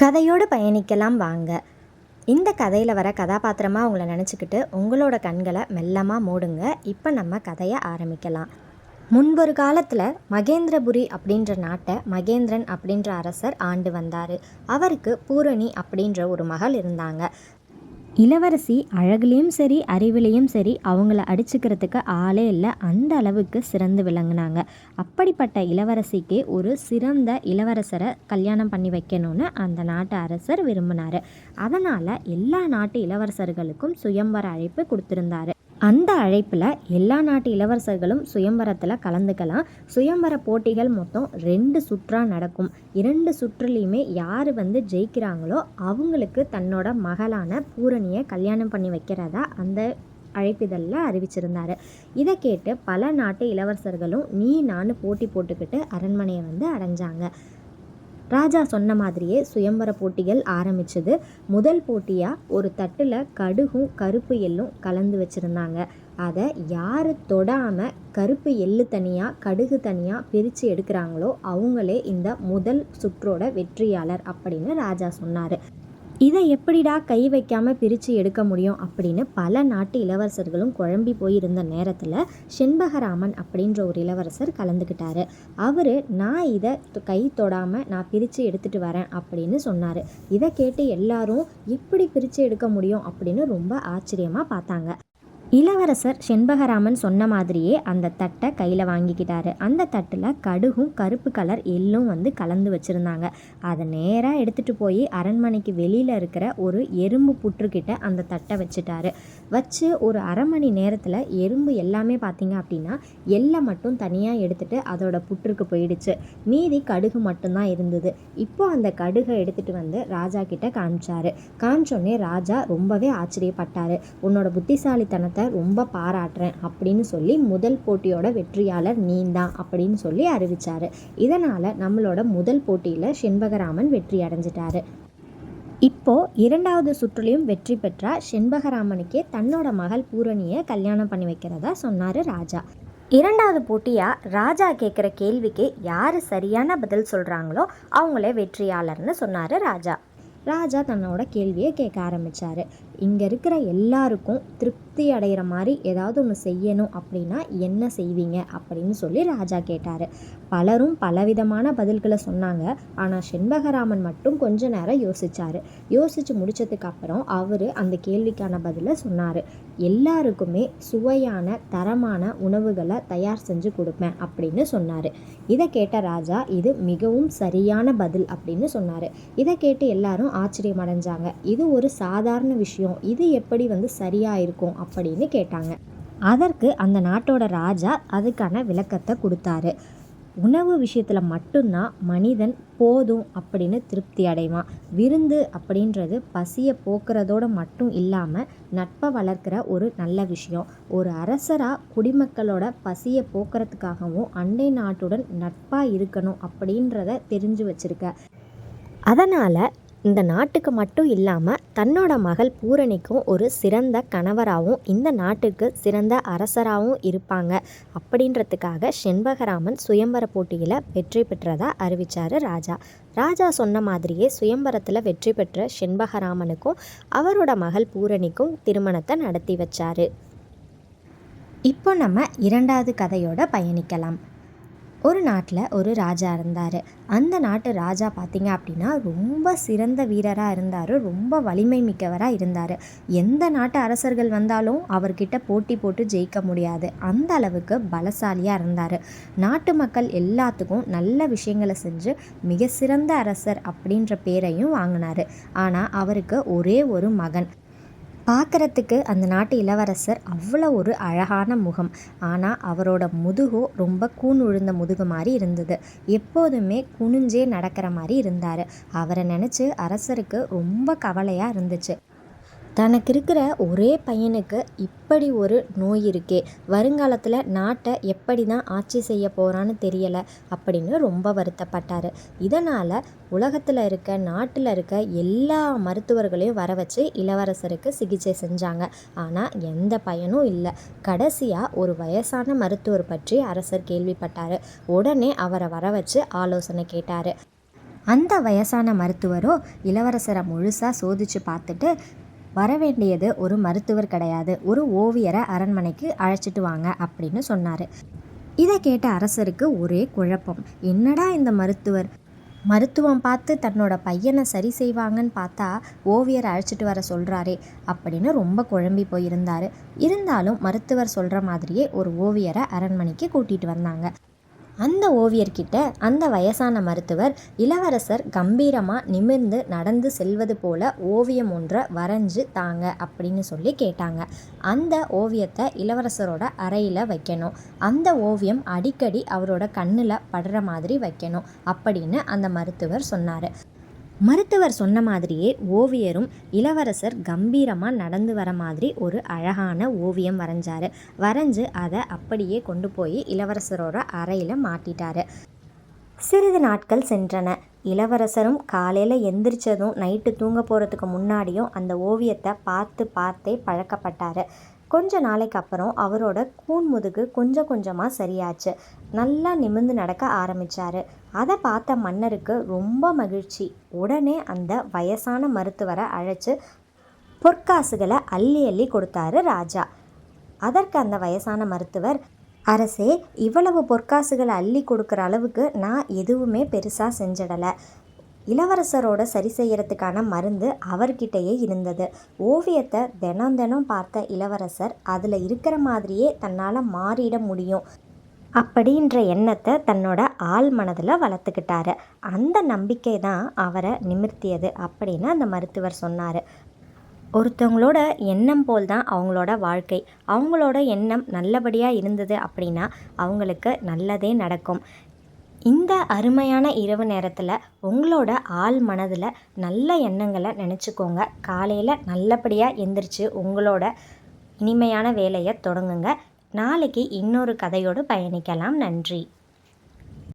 கதையோடு பயணிக்கலாம் வாங்க. இந்த கதையில் வர கதாபாத்திரமாக உங்களை நினச்சிக்கிட்டு உங்களோட கண்களை மெல்லமாக மூடுங்க. இப்போ நம்ம கதையை ஆரம்பிக்கலாம். முன்பொரு காலத்தில் மகேந்திரபுரி அப்படின்ற நாட்டை மகேந்திரன் அப்படின்ற அரசர் ஆண்டு வந்தார். அவருக்கு பூரணி அப்படின்ற ஒரு மகள் இருந்தாங்க. இளவரசி அழகுலேயும் சரி அறிவிலையும் சரி அவங்கள அடிச்சுக்கிறதுக்கு ஆளே இல்லை. அந்த அளவுக்கு சிறந்து விளங்கினாங்க. அப்படிப்பட்ட இளவரசிக்கு ஒரு சிறந்த இளவரசரை கல்யாணம் பண்ணி வைக்கணும்னு அந்த நாட்டு அரசர் விரும்பினார். அதனால் எல்லா நாட்டு இளவரசர்களுக்கும் சுயம்பர அழைப்பு கொடுத்துருந்தாரு. அந்த அழைப்பில் எல்லா நாட்டு இளவரசர்களும் சுயம்வரத்தில் கலந்துக்கலாம். சுயம்பர போட்டிகள் மொத்தம் ரெண்டு சுற்றாக நடக்கும். இரண்டு சுற்றுலையுமே யார் வந்து ஜெயிக்கிறாங்களோ அவங்களுக்கு தன்னோட மகளான பூரணியை கல்யாணம் பண்ணி வைக்கிறதா அந்த அழைப்பிதழில் அறிவிச்சிருந்தார். இதை கேட்டு பல நாட்டு இளவரசர்களும் நீ நான் போட்டி போட்டுக்கிட்டு அரண்மனையை வந்து அடைஞ்சாங்க. ராஜா சொன்ன மாதிரியே சுயம்பர போட்டிகள் ஆரம்பிச்சது. முதல் போட்டியாக ஒரு தட்டில் கடுகும் கருப்பு எள்ளும் கலந்து வச்சுருந்தாங்க. அதை யார் தொடாமல் கருப்பு எள்ளு தனியாக கடுகு தனியாக பிரித்து எடுக்கிறாங்களோ அவங்களே இந்த முதல் சுற்றோட வெற்றியாளர் அப்படின்னு ராஜா சொன்னார். இதை எப்படிடா கை வைக்காமல் பிரித்து எடுக்க முடியும் அப்படின்னு பல நாட்டு இளவரசர்களும் குழம்பி போயிருந்த நேரத்தில் செண்பகராமன் அப்படின்ற ஒரு இளவரசர் கலந்துக்கிட்டாரு அவர் நான் இதை தொ- கை தொடாமல் நான் பிரித்து எடுத்துகிட்டு வரேன் அப்படின்னு சொன்னார். இதை கேட்டு எல்லாரும் எப்படி பிரித்து எடுக்க முடியும் அப்படின்னு ரொம்ப ஆச்சரியமாக பார்த்தாங்க. இளவரசர் செண்பகராமன் சொன்ன மாதிரியே அந்த தட்டை கையில் வாங்கிக்கிட்டாரு. அந்த தட்டில் கடுகும் கருப்பு கலர் எள்ளும் வந்து கலந்து வச்சுருந்தாங்க. அதை நேராக எடுத்துகிட்டு போய் அரண்மனைக்கு வெளியில் இருக்கிற ஒரு எறும்பு புற்றுக்கிட்ட அந்த தட்டை வச்சுட்டாரு. வச்சு ஒரு அரை மணி நேரத்தில் எறும்பு எல்லாமே பார்த்தீங்க அப்படின்னா எள்ளை மட்டும் தனியாக எடுத்துகிட்டு அதோட புற்றுக்கு போயிடுச்சு. மீதி கடுகு மட்டும்தான் இருந்தது. இப்போ அந்த கடுகை எடுத்துகிட்டு வந்து ராஜா கிட்ட காமிச்சாரு. காமிச்சோடனே ராஜா ரொம்பவே ஆச்சரியப்பட்டாரு. உன்னோட புத்திசாலித்தனத்தை ரொம்ப பாராட்டுறேன் அப்படின்னு சொல்லி முதல் போட்டியோட வெற்றியாளர் நீந்தான் அப்படின்னு சொல்லி அறிவிச்சாரு. இதனால் நம்மளோட முதல் போட்டியில் செண்பகராமன் வெற்றி அடைஞ்சிட்டாரு. இப்போ இரண்டாவது சுற்றுலையும் வெற்றி பெற்றா செண்பகராமனுக்கே தன்னோட மகள் பூரணியை கல்யாணம் பண்ணி வைக்கிறதா சொன்னார் ராஜா. இரண்டாவது போட்டியாக ராஜா கேட்குற கேள்விக்கு யார் சரியான பதில் சொல்கிறாங்களோ அவங்களே வெற்றியாளர்னு சொன்னார் ராஜா. ராஜா தன்னோட கேள்வியை கேட்க ஆரம்பித்தார் இங்கே இருக்கிற எல்லாருக்கும் திருப்தி அடைகிற மாதிரி ஏதாவது ஒன்று செய்யணும் அப்படின்னா என்ன செய்வீங்க அப்படின்னு சொல்லி ராஜா கேட்டார். பலரும் பலவிதமான பதில்களை சொன்னாங்க. ஆனால் செண்பகராமன் மட்டும் கொஞ்ச நேரம் யோசிச்சார். யோசித்து முடித்ததுக்கு அப்புறம் அவர் அந்த கேள்விக்கான பதிலை சொன்னார். எல்லாருக்குமே சுவையான தரமான உணவுகளை தயார் செஞ்சு கொடுப்பேன் அப்படின்னு சொன்னார். இதை கேட்ட ராஜா இது மிகவும் சரியான பதில் அப்படின்னு சொன்னார். இதை கேட்டு எல்லாரும் ஆச்சரியம் அடைஞ்சாங்க இது ஒரு சாதாரண விஷயம் இது எப்படி வந்து சரியாக இருக்கும் அப்படின்னு கேட்டாங்க. அதற்கு அந்த நாட்டோட ராஜா அதுக்கான விளக்கத்தை கொடுத்தாரு. உணவு விஷயத்தில் மட்டும்தான் மனிதன் போதும் அப்படின்னு திருப்தி அடைவான். விருந்து அப்படின்றது பசியை போக்குறதோட மட்டும் இல்லாமல் நட்பை வளர்க்குற ஒரு நல்ல விஷயம். ஒரு அரசராக குடிமக்களோட பசியை போக்குறதுக்காகவும் அண்டை நாட்டுடன் நட்பாக இருக்கணும் அப்படின்றத தெரிஞ்சு வச்சிருக்க. அதனால் இந்த நாட்டுக்கு மட்டும் இல்லாமல் தன்னோட மகள் பூரணிக்கும் ஒரு சிறந்த கணவராகவும் இந்த நாட்டுக்கு சிறந்த அரசராகவும் இருப்பாங்க. அப்படின்றதுக்காக செண்பகராமன் சுயம்பர போட்டியில் வெற்றி பெற்றதா அறிவித்தார் ராஜா. ராஜா சொன்ன மாதிரியே சுயம்பரத்தில் வெற்றி பெற்ற செண்பகராமனுக்கும் அவரோட மகள் பூரணிக்கும் திருமணத்தை நடத்தி வச்சாரு. இப்போ நம்ம இரண்டாவது கதையோட பயணிக்கலாம். ஒரு நாட்டில் ஒரு ராஜா இருந்தார். அந்த நாட்டு ராஜா பார்த்தீங்க அப்படின்னா ரொம்ப சிறந்த வீரராக இருந்தார். ரொம்ப வலிமை மிக்கவராக இருந்தார். எந்த நாட்டு அரசர்கள் வந்தாலும் அவர்கிட்ட போட்டி போட்டு ஜெயிக்க முடியாது. அந்த அளவுக்கு பலசாலியாக இருந்தார். நாட்டு மக்கள் எல்லாத்துக்கும் நல்ல விஷயங்களை செஞ்சு மிக சிறந்த அரசர் அப்படின்ற பேரையும் வாங்கினார். ஆனால் அவருக்கு ஒரே ஒரு மகன். பார்க்குறதுக்கு அந்த நாட்டு இளவரசர் அவ்வளோ ஒரு அழகான முகம். ஆனால் அவரோட முதுகோ ரொம்ப கூன் உழுந்த முதுகு மாதிரி இருந்தது. எப்போதுமே குனிஞ்சே நடக்கிற மாதிரி இருந்தார். அவரை நினச்சி அரசருக்கு ரொம்ப கவலையாக இருந்துச்சு. தனக்கு இருக்கிற ஒரே பையனுக்கு இப்படி ஒரு நோய் இருக்கே. வருங்காலத்தில் நாட்டை எப்படி தான் ஆட்சி செய்ய போகிறான்னு தெரியலை அப்படின்னு ரொம்ப வருத்தப்பட்டார். இதனால் உலகத்தில் இருக்க நாட்டில் இருக்க எல்லா மருத்துவர்களையும் வர வச்சு இளவரசருக்கு சிகிச்சை செஞ்சாங்க. ஆனால் எந்த பயனும் இல்லை. கடைசியாக ஒரு வயசான மருத்துவர் பற்றி அரசர் கேள்விப்பட்டார். உடனே அவரை வர வச்சு ஆலோசனை கேட்டார். அந்த வயசான மருத்துவரோ இளவரசரை முழுசாக சோதிச்சு பார்த்துட்டு வரவேண்டியது ஒரு மருத்துவர் கிடையாது. ஒரு ஓவியரை அரண்மனைக்கு அழைச்சிட்டு வாங்க அப்படின்னு சொன்னார். இதை கேட்ட அரசருக்கு ஒரே குழப்பம். என்னடா இந்த மருத்துவர்? மருத்துவம் பார்த்து தன்னோட பையனை சரி செய்வாங்கன்னு பார்த்தா ஓவியரை அழைச்சிட்டு வர சொல்கிறாரே அப்படின்னு ரொம்ப குழம்பி போயிருந்தார். இருந்தாலும் மருத்துவர் சொல்கிற மாதிரியே ஒரு ஓவியரை அரண்மனைக்கு கூட்டிகிட்டு வந்தாங்க. அந்த ஓவியர்கிட்ட அந்த வயசான மருத்துவர் இளவரசர் கம்பீரமாக நிமிர்ந்து நடந்து செல்வது போல ஓவியம் ஒன்றை வரைஞ்சு தாங்க அப்படின்னு சொல்லி கேட்டாங்க. அந்த ஓவியத்தை இளவரசரோட அறையில் வைக்கணும். அந்த ஓவியம் அடிக்கடி அவரோட கண்ணில் படுற மாதிரி வைக்கணும் அப்படின்னு அந்த மருத்துவர் சொன்னார். மருத்துவர் சொன்ன மாதிரியே ஓவியரும் இளவரசர் கம்பீரமாக நடந்து வர மாதிரி ஒரு அழகான ஓவியம் வரைஞ்சார். வரைஞ்சு அதை அப்படியே கொண்டு போய் இளவரசரோட அறையில் மாட்டிட்டாரு. சிறிது நாட்கள் சென்றன. இளவரசரும் காலையில் எந்திரிச்சதும் நைட்டு தூங்க போகிறதுக்கு முன்னாடியும் அந்த ஓவியத்தை பார்த்து பார்த்தே பழக்கப்பட்டார். கொஞ்ச நாளைக்கு அப்புறம் அவரோட கூன் முதுகு கொஞ்சம் கொஞ்சமாக சரியாச்சு. நல்லா நிமிர்ந்து நடக்க ஆரம்பித்தார் அதை பார்த்த மன்னருக்கு ரொம்ப மகிழ்ச்சி. உடனே அந்த வயசான மருத்துவரை அழைச்சி பொற்காசுகளை அள்ளி அள்ளி கொடுத்தாரு ராஜா. அதற்கு அந்த வயசான மருத்துவர் அரசே இவ்வளவு பொற்காசுகளை அள்ளி கொடுக்குற அளவுக்கு நான் எதுவுமே பெருசாக செஞ்சிடலை. இளவரசரோட சரி செய்யறதுக்கான மருந்து அவர்கிட்டயே இருந்தது. ஓவியத்தை தினம் தினம் பார்த்த இளவரசர் அதில் இருக்கிற மாதிரியே தன்னால் மாறிட முடியும் அப்படின்ற எண்ணத்தை தன்னோட ஆள் மனதில் வளர்த்துக்கிட்டாரு. அந்த நம்பிக்கை தான் அவரை நிமிர்த்தியது அப்படின்னு அந்த மருத்துவர் சொன்னார். ஒருத்தவங்களோட எண்ணம் போல் தான் அவங்களோட வாழ்க்கை. அவங்களோட எண்ணம் நல்லபடியாக இருந்தது அப்படின்னா அவங்களுக்கு நல்லதே நடக்கும். இந்த அருமையான இரவு நேரத்தில் உங்களோட ஆள் மனதில் நல்ல எண்ணங்களை நினச்சிக்கோங்க. காலையில் நல்லபடியாக எந்திரிச்சு உங்களோட இனிமையான வேலையை தொடங்குங்க. நாளைக்கு இன்னொரு கதையோடு பயணிக்கலாம். நன்றி.